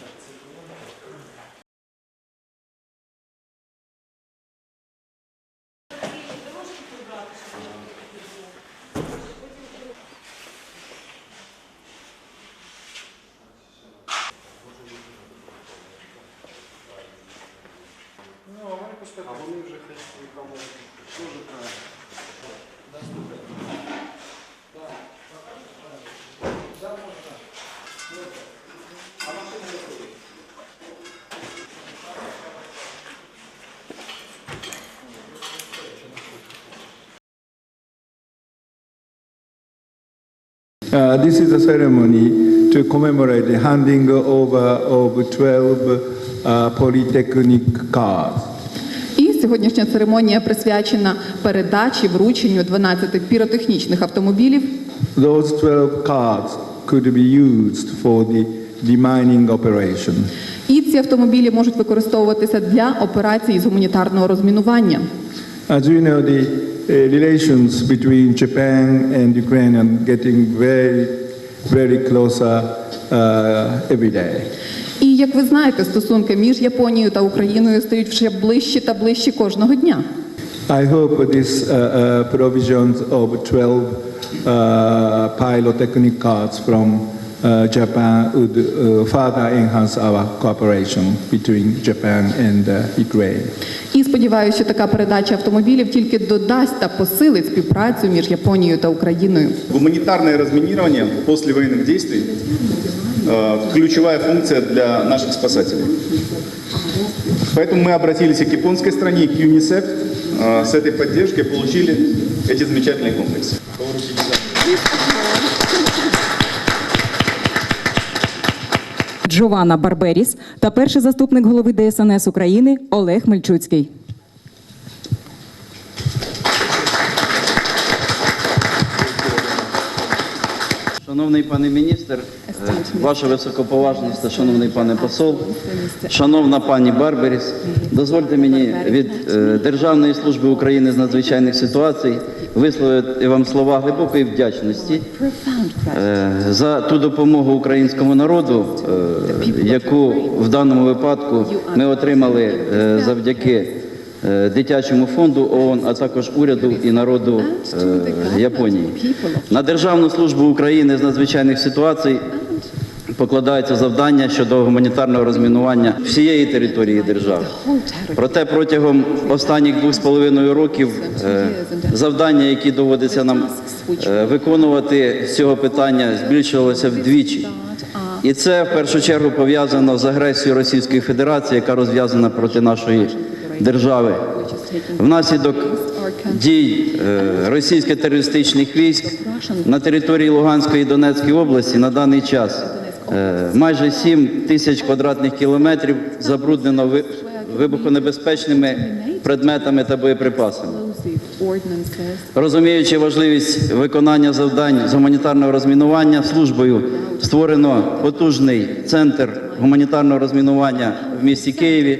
Дякую. Uh, this is a ceremony to commemorate the handing over of 12 uh, polytechnic cards. І сьогоднішня церемонія присвячена передачі врученню 12 піротехнічних автомобілів. Those 12 cards could be used for the demining operation. І ці автомобілі можуть використовуватися для операцій з гуманітарного розмінування. As you know, the relations between Japan and Ukraine are getting very, very closer uh, every day. І як ви знаєте, стосунки між Японією та Україною стають вже ближчі та ближчі кожного дня. I hope this uh, uh, provisions of 12 uh, pyrotechnic cards from uh, Japan would uh, further enhance our cooperation between Japan and uh, Ukraine. І сподіваюся, що така передача автомобілів тільки додасть та посилить співпрацю між Японією та Україною. Гуманитарное разминирование после военных действий э, – ключевая функция для наших спасателей. Поэтому мы обратились и к японской стране, и к ЮНИСЕФ э, с этой поддержкой, получили эти замечательные комплексы. Джованна Барберіс та перший заступник голови ДСНС України Олег Мельчуцький. Шановний пане міністр, е, ваша високоповажність шановний пане посол, шановна пані Барберіс, дозвольте мені від е, Державної служби України з надзвичайних ситуацій висловити вам слова глибокої вдячності е, за ту допомогу українському народу, яку в даному випадку ми отримали завдяки дитячому фонду ООН, а також уряду і народу е, Японії. На Державну службу України з надзвичайних ситуацій покладається завдання щодо гуманітарного розмінування всієї території держави. Проте протягом останніх двох з половиною років е, завдання, які доводиться нам е, виконувати з цього питання, збільшувалося вдвічі. І це в першу чергу пов'язано з агресією Російської Федерації, яка розв'язана проти нашої держави. Внаслідок дій е, російських терористичних військ на території Луганської і Донецької області на даний час е, майже 7 тисяч квадратних кілометрів забруднено ви- вибухонебезпечними предметами та боєприпасами. Розуміючи важливість виконання завдань з гуманітарного розмінування, службою створено потужний центр гуманітарного розмінування в місті Києві,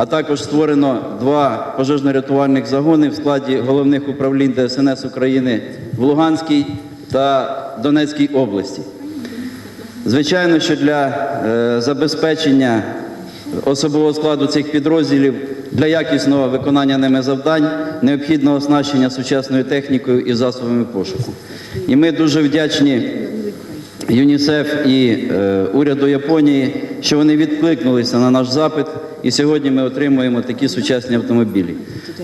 а також створено два пожежно-рятувальних загони в складі головних управлінь ДСНС України в Луганській та Донецькій області. Звичайно, що для е, забезпечення особового складу цих підрозділів для якісного виконання ними завдань необхідно оснащення сучасною технікою і засобами пошуку. І ми дуже вдячні ЮНІСЕФ і е, уряду Японії, що вони відкликнулися на наш запит, і сьогодні ми отримуємо такі сучасні автомобілі.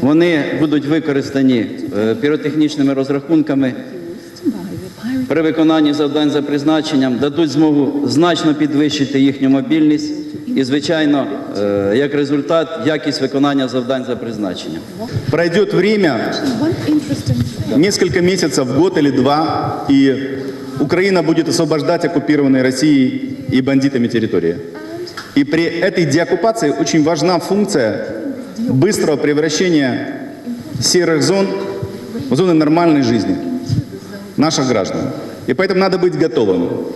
Вони будуть використані е, піротехнічними розрахунками при виконанні завдань за призначенням дадуть змогу значно підвищити їхню мобільність і, звичайно, е, як результат, якість виконання завдань за призначенням. Пройдет время, несколько месяцев, год или два, и Украина будет освобождать оккупированные Россией и бандитами территории. И при этой деоккупации очень важна функция быстрого превращения серых зон в зоны нормальной жизни наших граждан. И поэтому надо быть готовым.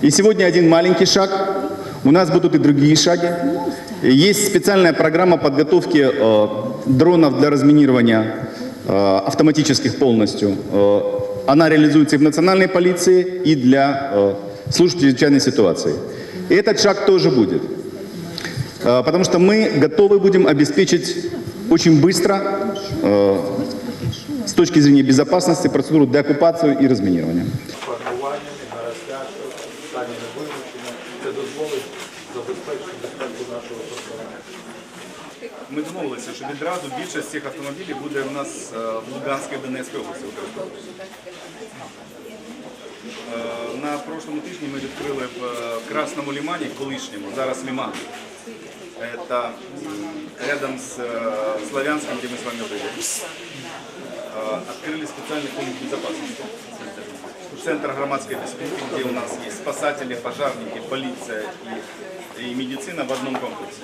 И сегодня один маленький шаг, у нас будут и другие шаги. Есть специальная программа подготовки э, дронов для разминирования э, автоматических полностью. Э, она реализуется и в национальной полиции, и для э, служб чрезвычайной ситуации. И этот шаг тоже будет. Э, Потому что мы готовы будем обеспечить очень быстро, э, с точки зрения безопасности, процедуру деоккупацию и невилучення. Це дозволить забезпечити безпеку. ми домовилися, що відразу більшість цих автомобілів буде у нас е, в Луганській і Донецькій області використовуватися. Е, На прошлому тижні ми відкрили в е, Красному Лимані, колишньому, зараз Лиман. Это м, рядом с э, Славянском, где мы с вами были. Э, Открыли специальный пункт безопасности. Центр громадской безопасности, где у нас есть спасатели, пожарники, полиция и, и медицина в одном комплексе.